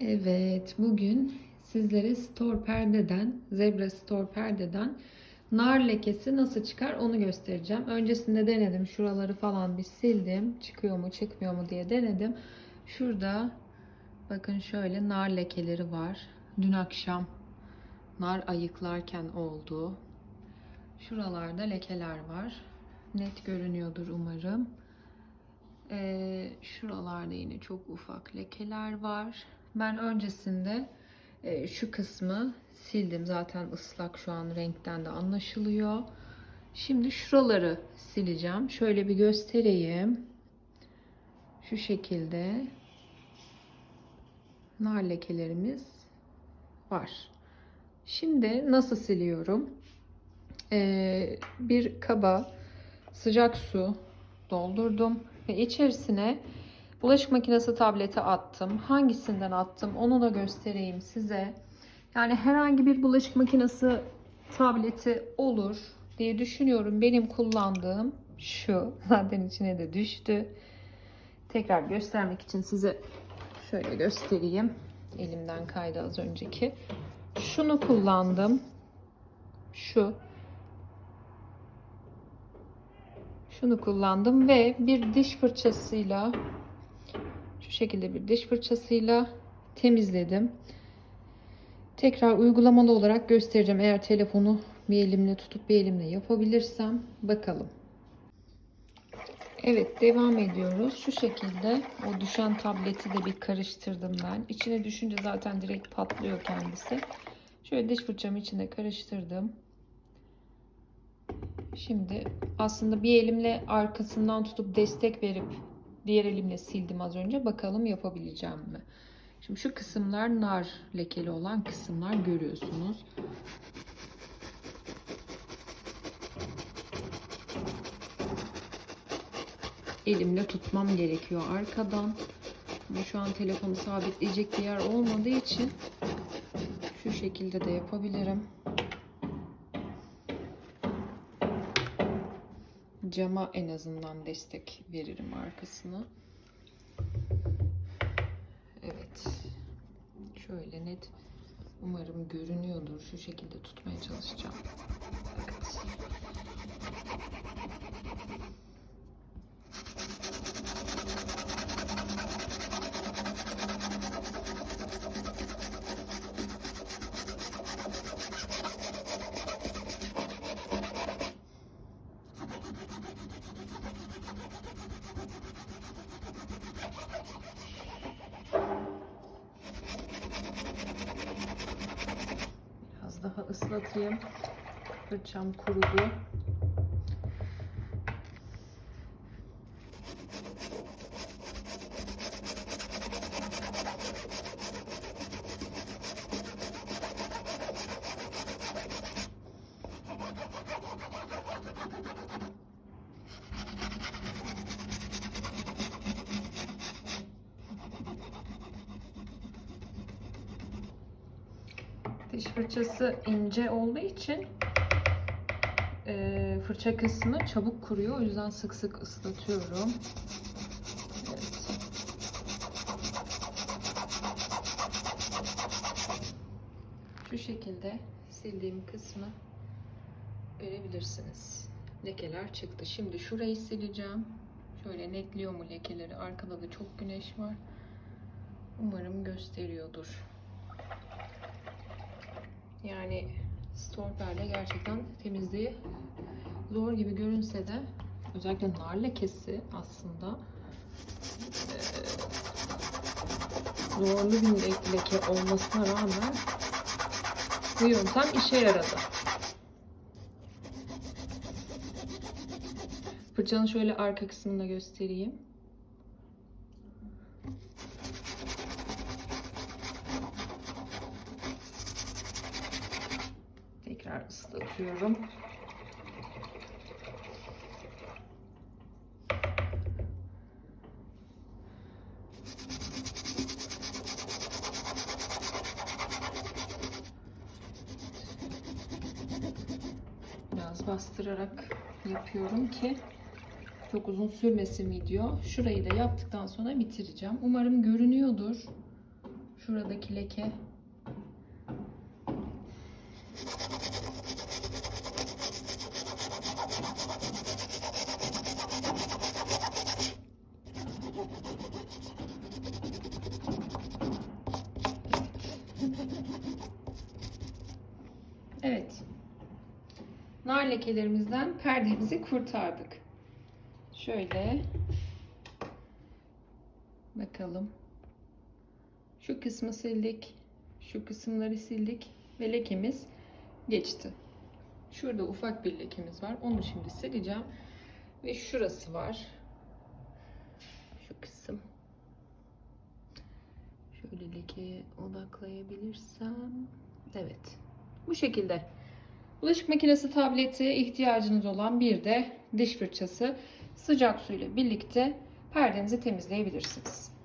Evet, bugün sizlere Store Perde'den, Zebra Store Perde'den nar lekesi nasıl çıkar onu göstereceğim. Öncesinde denedim. Şuraları falan bir sildim. Çıkıyor mu çıkmıyor mu diye denedim. Şurada bakın şöyle nar lekeleri var. Dün akşam nar ayıklarken oldu. Şuralarda lekeler var. Net görünüyordur umarım. Ee, şuralarda yine çok ufak lekeler var. Ben öncesinde e, şu kısmı sildim. Zaten ıslak şu an renkten de anlaşılıyor. Şimdi şuraları sileceğim. Şöyle bir göstereyim. Şu şekilde nar lekelerimiz var. Şimdi nasıl siliyorum? Ee, bir kaba sıcak su doldurdum ve içerisine bulaşık makinesi tableti attım. Hangisinden attım onu da göstereyim size. Yani herhangi bir bulaşık makinesi tableti olur diye düşünüyorum. Benim kullandığım şu. Zaten içine de düştü. Tekrar göstermek için size şöyle göstereyim. Elimden kaydı az önceki. Şunu kullandım. Şu. Şunu kullandım ve bir diş fırçasıyla şu şekilde bir diş fırçasıyla temizledim. Tekrar uygulamalı olarak göstereceğim. Eğer telefonu bir elimle tutup bir elimle yapabilirsem bakalım. Evet devam ediyoruz. Şu şekilde o düşen tableti de bir karıştırdım ben. İçine düşünce zaten direkt patlıyor kendisi. Şöyle diş fırçamı içine karıştırdım. Şimdi aslında bir elimle arkasından tutup destek verip diğer elimle sildim az önce. Bakalım yapabileceğim mi? Şimdi şu kısımlar nar lekeli olan kısımlar görüyorsunuz. Elimle tutmam gerekiyor arkadan. Ama şu an telefonu sabitleyecek bir yer olmadığı için şu şekilde de yapabilirim. Cama en azından destek veririm arkasına. Evet. Şöyle net umarım görünüyordur. Şu şekilde tutmaya çalışacağım. Evet. Biraz daha ıslatayım. Fırçam kurudu. Diş fırçası ince olduğu için e, fırça kısmı çabuk kuruyor. O yüzden sık sık ıslatıyorum. Evet. Şu şekilde sildiğim kısmı görebilirsiniz. Lekeler çıktı. Şimdi şurayı sileceğim. Şöyle netliyor mu lekeleri? Arkada da çok güneş var. Umarım gösteriyordur. Yani Storper'de gerçekten temizliği zor gibi görünse de özellikle nar lekesi aslında zorlu bir le- leke olmasına rağmen bu yöntem işe yaradı. Fırçanın şöyle arka kısmını da göstereyim. Tekrar ıslatıyorum. Biraz bastırarak yapıyorum ki çok uzun sürmesin video. Şurayı da yaptıktan sonra bitireceğim. Umarım görünüyordur. Şuradaki leke. Evet. Nar lekelerimizden perdemizi kurtardık. Şöyle bakalım. Şu kısmı sildik. Şu kısımları sildik ve lekemiz geçti. Şurada ufak bir lekemiz var. Onu şimdi sileceğim. Ve şurası var. Şu kısım. Şöyle lekeye odaklayabilirsem. Evet. Bu şekilde. Bulaşık makinesi tableti ihtiyacınız olan bir de diş fırçası sıcak suyla birlikte perdenizi temizleyebilirsiniz.